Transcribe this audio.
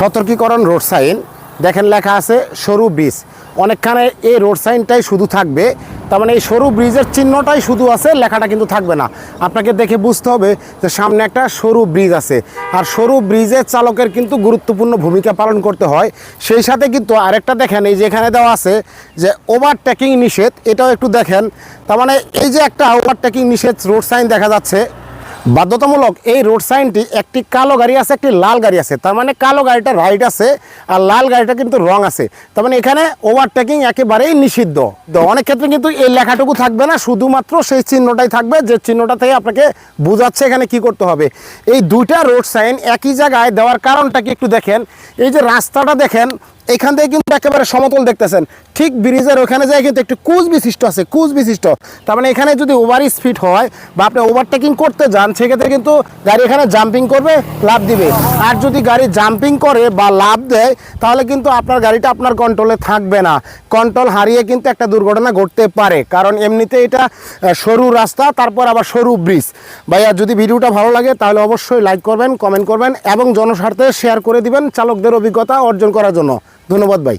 সতর্কীকরণ road sign. দেখেন লেখা আছে সরু ব্রিজ। অনেকখানে এই রোড সাইনটাই শুধু থাকবে। তার মানে এই সরু ব্রিজের চিহ্নটাই শুধু আছে, লেখাটা কিন্তু থাকবে না। আপনাকে দেখে বুঝতে হবে যে সামনে একটা সরু ব্রিজ আছে। আর সরু ব্রিজের চালকের কিন্তু গুরুত্বপূর্ণ ভূমিকা পালন করতে হয়। সেই সাথে কিন্তু আরেকটা দেখেন, এই যে এখানে দেওয়া আছে যে ওভারটেকিং নিষেধ, এটাও একটু দেখেন। তার মানে এই যে একটা ওভারটেকিং নিষেধ রোড সাইন দেখা যাচ্ছে বাধ্যতামূলক এই রোড সাইনটি একটি কালো গাড়ি আছে, একটি লাল গাড়ি আছে। তার মানে কালো গাড়িটা রাইট আছে আর লাল গাড়িটা কিন্তু রং আছে। তার মানে এখানে ওভারটেকিং একেবারেই নিষিদ্ধ। তো অনেক ক্ষেত্রে কিন্তু এই লেখাটুকু থাকবে না, শুধুমাত্র সেই চিহ্নটাই থাকবে, যে চিহ্নটা থেকে আপনাকে বোঝাচ্ছে এখানে কি করতে হবে। এই দুইটা রোড সাইন একই জায়গায় দেওয়ার কারণটা কি একটু দেখেন। এই যে রাস্তাটা দেখেন এখান থেকে কিন্তু একেবারে সমতল দেখতেছেন। ঠিক ব্রিজের ওখানে যায় কিন্তু একটু কুচ বিশিষ্ট আছে কুচ বিশিষ্ট। তার মানে এখানে যদি ওভার স্পিড হয় বা আপনি ওভারটেকিং করতে যান, সেক্ষেত্রে কিন্তু গাড়ি এখানে জাম্পিং করবে লাভ দিবে। আর যদি গাড়ি জাম্পিং করে বা লাভ দেয়, তাহলে কিন্তু আপনার গাড়িটা আপনার কন্ট্রোলে থাকবে না। কন্ট্রোল হারিয়ে কিন্তু একটা দুর্ঘটনা ঘটতে পারে। কারণ এমনিতে এটা সরু রাস্তা, তারপর আবার সরু ব্রিজ ভাইয়া, যদি ভিডিওটা ভালো লাগে, তাহলে অবশ্যই লাইক করবেন কমেন্ট করবেন, এবং জনস্বার্থে শেয়ার করে দিবেন চালকদের অভিজ্ঞতা অর্জন করার জন্য। ধন্যবাদ ভাই।